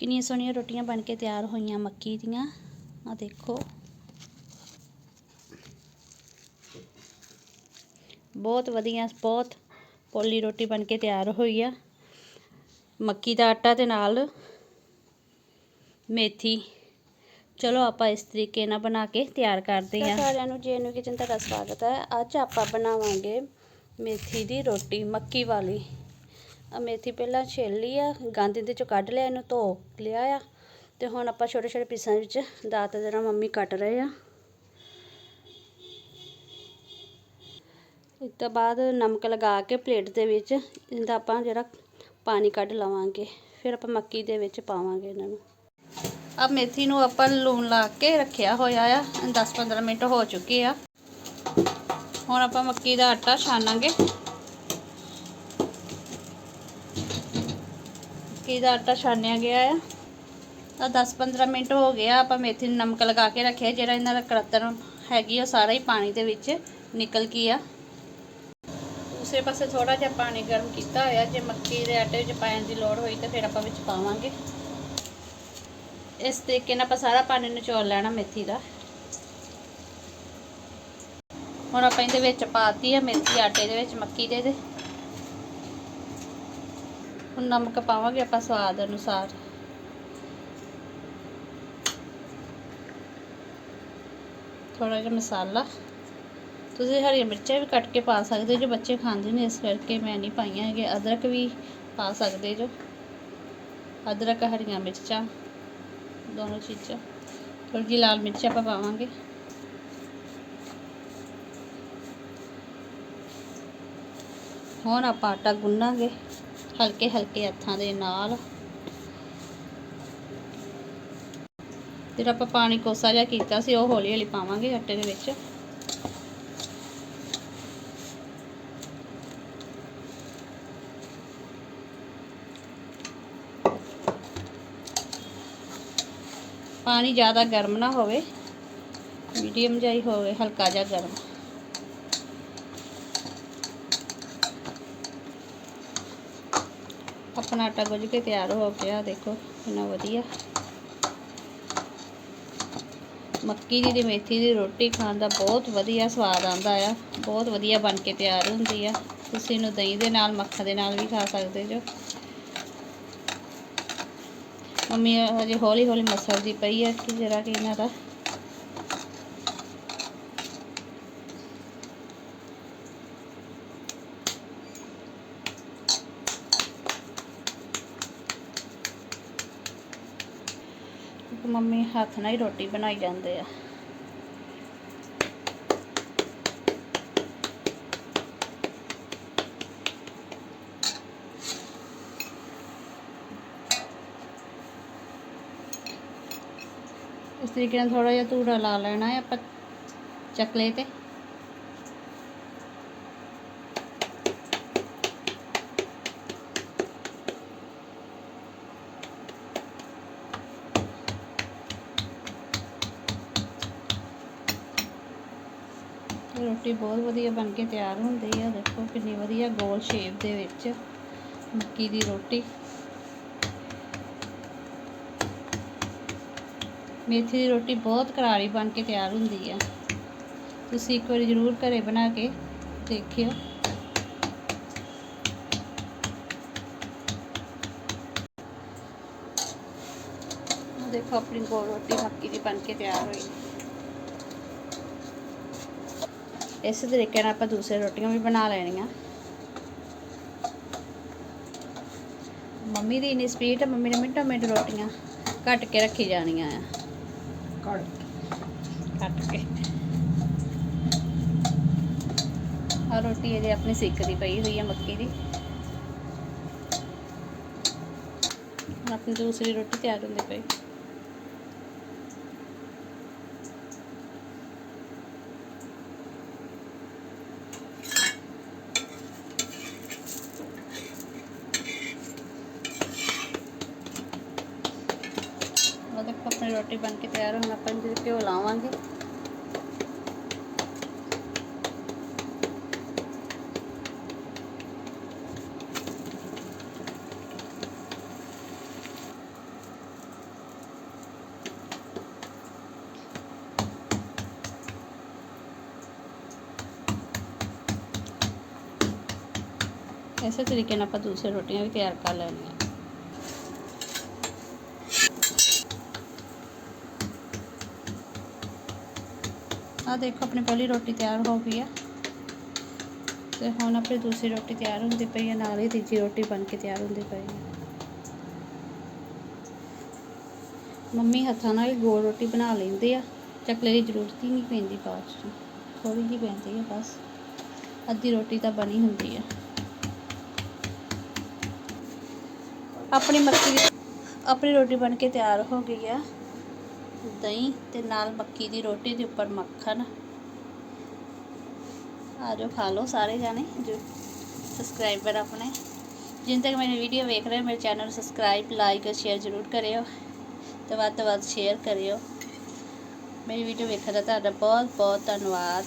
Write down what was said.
ਕਿੰਨੀਆਂ ਸੋਹਣੀਆਂ ਰੋਟੀਆਂ ਬਣ ਕੇ ਤਿਆਰ ਹੋਈਆਂ ਮੱਕੀ ਦੀਆਂ। ਆ ਦੇਖੋ। ਬਹੁਤ ਵਧੀਆ ਬਹੁਤ ਪੋਲੀ ਰੋਟੀ ਬਣ ਕੇ ਤਿਆਰ ਹੋਈ ਆ। ਮੱਕੀ ਦਾ ਆਟਾ ਤੇ ਨਾਲ ਮੇਥੀ। ਚਲੋ ਆਪਾਂ ਇਸ ਤਰੀਕੇ ਨਾਲ ਬਣਾ ਕੇ ਤਿਆਰ ਕਰਦੇ ਹਾਂ। ਸਾਰਿਆਂ ਨੂੰ ਜੇਨੂ ਕਿਚਨ ਤੁਹਾਡਾ ਸਵਾਗਤ ਹੈ। ਅੱਜ ਆਪਾਂ ਬਣਾਵਾਂਗੇ ਮੇਥੀ ਦੀ ਰੋਟੀ ਮੱਕੀ ਵਾਲੀ। ਆ ਮੇਥੀ ਪਹਿਲਾਂ ਛਿੱਲ ਲਈ ਆ, ਗੰਦ ਇਹਦੇ ਚੋਂ ਕੱਢ ਲਿਆ, ਇਹਨੂੰ ਧੋ ਲਿਆ ਆ। ਤੇ ਹੁਣ ਆਪਾਂ ਛੋਟੇ ਛੋਟੇ ਪੀਸਾਂ ਵਿੱਚ ਦਾਤ ਦੇ ਨਾਲ ਮੰਮੀ ਕੱਟ ਰਹੇ ਆ। ਇਸ ਤੋਂ ਬਾਅਦ ਨਮਕ ਲਗਾ ਕੇ ਪਲੇਟ ਦੇ ਵਿੱਚ ਇਹਦਾ ਆਪਾਂ ਜਿਹੜਾ ਪਾਣੀ ਕੱਢ ਲਵਾਂਗੇ, ਫਿਰ ਆਪਾਂ ਮੱਕੀ ਦੇ ਵਿੱਚ ਪਾਵਾਂਗੇ ਇਹਨਾਂ ਨੂੰ। ਆ ਮੇਥੀ ਨੂੰ ਆਪਾਂ ਲੂਣ ਲਾ ਕੇ ਰੱਖਿਆ ਹੋਇਆ ਆ 10-15 ਮਿੰਟ ਹੋ ਚੁੱਕੇ ਆ। ਹੁਣ ਆਪਾਂ ਮੱਕੀ ਦਾ ਆਟਾ ਛਾਨਾਂਗੇ। ਮੱਕੀ ਦਾ ਆਟਾ ਛਾਨਿਆ ਗਿਆ ਆ। ਤਾਂ 10-15 ਮਿੰਟ ਹੋ ਗਿਆ ਆਪਾਂ ਮੇਥੀ ਨੂੰ ਨਮਕ ਲਗਾ ਕੇ ਰੱਖਿਆ, ਜਿਹੜਾ ਇਹਨਾਂ ਦਾ ਕੜਤਨ ਹੈਗੀ ਉਹ ਸਾਰਾ ਹੀ ਪਾਣੀ ਦੇ ਵਿੱਚ ਨਿਕਲ ਗਿਆ ਦੂਸਰੇ ਪਾਸੇ ਥੋੜਾ ਜਿਹਾ ਪਾਣੀ ਗਰਮ ਕੀਤਾ ਹੋਇਆ, ਜੇ ਮੱਕੀ ਦੇ ਆਟੇ ਵਿੱਚ ਪਾਣ ਦੀ ਲੋੜ ਹੋਈ ਤਾਂ ਫਿਰ ਆਪਾਂ ਵਿੱਚ ਪਾਵਾਂਗੇ। ਇਸ ਤਰੀਕੇ ਨਾਲ ਆਪਾਂ ਸਾਰਾ ਪਾਣੀ ਨਿਚੋੜ ਲੈਣਾ ਮੇਥੀ ਦਾ। ਹੁਣ ਆਪਾਂ ਇਹਦੇ ਵਿੱਚ ਪਾਤੀ ਆ ਮੇਥੀ ਆਟੇ ਦੇ ਵਿੱਚ, ਮੱਕੀ ਦੇ ਦੇ। ਹੁਣ ਨਮਕ ਪਾਵਾਂਗੇ ਆਪਾਂ ਸਵਾਦ ਅਨੁਸਾਰ। ਥੋੜਾ ਜਿਹਾ ਮਸਾਲਾ। ਤੁਸੀਂ ਹਰੀਆਂ ਮਿਰਚਾਂ ਵੀ ਕੱਟ ਕੇ ਪਾ ਸਕਦੇ ਜੋ ਬੱਚੇ ਖਾਂਦੇ ਨੇ, ਇਸ ਕਰਕੇ ਮੈਂ ਨਹੀਂ ਪਾਈਆਂ ਹੈਗੇ ਅਦਰਕ ਵੀ ਪਾ ਸਕਦੇ ਜੋ। ਅਦਰਕ, ਹਰੀਆਂ ਮਿਰਚਾਂ, ਦੋਨੋਂ ਚੀਜ਼ਾਂ। ਥੋੜੀ ਜਿਹੀ ਲਾਲ ਮਿਰਚ ਆਪਾਂ ਪਾਵਾਂਗੇ। ਹੁਣ ਆਪਾਂ ਆਟਾ ਗੁੰਨਾਂਗੇ। ਹਲਕੇ ਹਲਕੇ ਹੱਥਾਂ ਦੇ ਨਾਲ। ਜਿਹੜਾ ਆਪਾਂ ਪਾਣੀ ਕੋਸਾ ਜਿਹਾ ਕੀਤਾ ਸੀ, ਉਹ ਹੌਲੀ ਹੌਲੀ ਪਾਵਾਂਗੇ ਆਟੇ ਦੇ ਵਿੱਚ। ਪਾਣੀ ਜ਼ਿਆਦਾ ਗਰਮ ਨਾ ਹੋਵੇ, ਮੀਡੀਅਮ ਜਿਹਾ ਹੀ ਹੋਵੇ, ਹਲਕਾ ਜਿਹਾ ਗਰਮ। ਆਪਣਾ ਆਟਾ ਗੁੱਝ ਕੇ ਤਿਆਰ ਹੋ ਗਿਆ ਦੇਖੋ ਕਿੰਨਾ ਵਧੀਆ। ਮੱਕੀ ਦੀ ਤੇ ਮੇਥੀ ਦੀ ਰੋਟੀ ਖਾਣ ਦਾ ਬਹੁਤ ਵਧੀਆ ਸਵਾਦ ਆਉਂਦਾ ਆ, ਬਹੁਤ ਵਧੀਆ ਬਣ ਕੇ ਤਿਆਰ ਹੁੰਦੀ ਆ। ਤੁਸੀਂ ਇਹਨੂੰ ਦਹੀਂ ਦੇ ਨਾਲ, ਮੱਖਣ ਦੇ ਨਾਲ ਵੀ ਖਾ ਸਕਦੇ ਜੋ। ਮੰਮੀ ਹਜੇ ਹੌਲੀ ਹੌਲੀ ਮਸਲਦੀ ਪਈ ਆ, ਕਿ ਜਰਾ ਕਿ ਇਹਨਾਂ ਦਾ ਮੰਮੀ ਹੱਥ ਨਾਲ ਹੀ ਰੋਟੀ ਬਣਾਈ ਜਾਂਦੇ ਆ। ਇਸ ਤਰੀਕੇ ਨਾਲ ਥੋੜਾ ਜਿਹਾ ਧੂੜਾ ਲਾ ਲੈਣਾ ਹੈ ਆਪਾਂ ਚਕਲੇ ਤੇ। ਰੋਟੀ ਬਹੁਤ ਵਧੀਆ ਬਣ ਕੇ ਤਿਆਰ ਹੁੰਦੀ ਹੈ ਦੇਖੋ ਕਿੰਨੀ ਵਧੀਆ ਗੋਲ ਸ਼ੇਪ ਦੇ ਵਿੱਚ ਮੱਕੀ ਦੀ ਰੋਟੀ। ਮੇਥੀ ਦੀ ਰੋਟੀ ਬਹੁਤ ਕਰਾਰੀ ਬਣ ਕੇ ਤਿਆਰ ਹੁੰਦੀ ਆ। ਤੁਸੀਂ ਇੱਕ ਵਾਰੀ ਜ਼ਰੂਰ ਘਰੇ ਬਣਾ ਕੇ ਦੇਖਿਓ। ਦੇਖੋ ਆਪਣੀ ਗੋਲ ਰੋਟੀ ਮੱਕੀ ਦੀ ਬਣ ਕੇ ਤਿਆਰ ਹੋਈ। ਇਸੇ ਤਰੀਕੇ ਨਾਲ ਆਪਾਂ ਦੂਸਰੇ ਰੋਟੀਆਂ ਵੀ ਬਣਾ ਲੈਣੀਆਂ। ਮੰਮੀ ਦੀ ਇਨੀ ਸਪੀਡ ਹੈ ਮੰਮੀ ਨੇ ਮਿੰਟੋ ਮਿੰਟ ਰੋਟੀਆਂ ਕੱਟ ਕੇ ਰੱਖੀ ਜਾਣੀਆਂ ਆ। ਕੱਟ ਕੇ। ਆ ਰੋਟੀ ਅਜੇ ਆਪਣੀ ਸਿੱਕਦੀ ਪਈ ਹੋਈ ਹੈ ਮੱਕੀ ਦੀ। ਆਪਣੀ ਦੂਸਰੀ ਰੋਟੀ ਤਿਆਰ ਹੁੰਦੀ ਪਈ। ਰੋਟੀ ਬਣ ਕੇ ਤਿਆਰ ਹੋਣ ਆਪਾਂ ਜਿਹੜੇ ਘਿਓ ਲਾਵਾਂਗੇ। ਇਸੇ ਤਰੀਕੇ ਨਾਲ ਆਪਾਂ ਦੂਸਰੀ ਰੋਟੀਆਂ ਵੀ ਤਿਆਰ ਕਰ ਲੈਣੀਆਂ। ਆ ਦੇਖੋ, ਆਪਣੀ ਪਹਿਲੀ ਰੋਟੀ ਤਿਆਰ ਹੋ ਗਈ ਆ। ਤੇ ਹੁਣ ਆਪਣੀ ਦੂਸਰੀ ਰੋਟੀ ਤਿਆਰ ਹੁੰਦੀ ਪਈ ਹੈ ਨਾਲ ਹੀ ਤੀਜੀ ਰੋਟੀ ਬਣ ਕੇ ਤਿਆਰ ਹੁੰਦੀ ਪਈ ਹੈ ਮੰਮੀ ਹੱਥਾਂ ਨਾਲ ਹੀ ਗੋਲ ਰੋਟੀ ਬਣਾ ਲੈਂਦੇ ਆ। ਚੱਕਲੇ ਦੀ ਜ਼ਰੂਰਤ ਹੀ ਨਹੀਂ ਪੈਂਦੀ ਬਾਅਦ 'ਚ। ਥੋੜੀ ਜਿਹੀ ਪੈਂਦੀ ਹੈ ਬਸ। ਅੱਧੀ ਰੋਟੀ ਤਾਂ ਬਣੀ ਹੁੰਦੀ ਆ। ਆਪਣੀ ਮੱਕੀ ਆਪਣੀ ਰੋਟੀ ਬਣ ਕੇ ਤਿਆਰ ਹੋ ਗਈ ਆ। ਦਹੀਂ ਤੇ ਨਾਲ ਮੱਕੀ ਦੀ ਰੋਟੀ ਦੇ ਉੱਪਰ ਮੱਖਣ। ਆ ਜਾਓ, ਖਾ ਲਓ ਸਾਰੇ ਜਾਣੇ, ਜੋ ਸਬਸਕ੍ਰਾਈਬਰ ਆਪਣੇ। ਜਿਨ ਤੱਕ ਮੇਰੀ ਵੀਡੀਓ ਵੇਖ ਰਹੇ ਹੋ, ਮੇਰੇ ਚੈਨਲ ਨੂੰ ਸਬਸਕ੍ਰਾਈਬ ਲਾਈਕ ਔਰ ਸ਼ੇਅਰ ਜ਼ਰੂਰ ਕਰਿਓ ਤੇ ਵੱਧ ਤੋਂ ਵੱਧ ਸ਼ੇਅਰ ਕਰਿਓ। ਮੇਰੀ ਵੀਡੀਓ ਵੇਖਣ ਦਾ ਤੁਹਾਡਾ ਬਹੁਤ ਬਹੁਤ ਧੰਨਵਾਦ।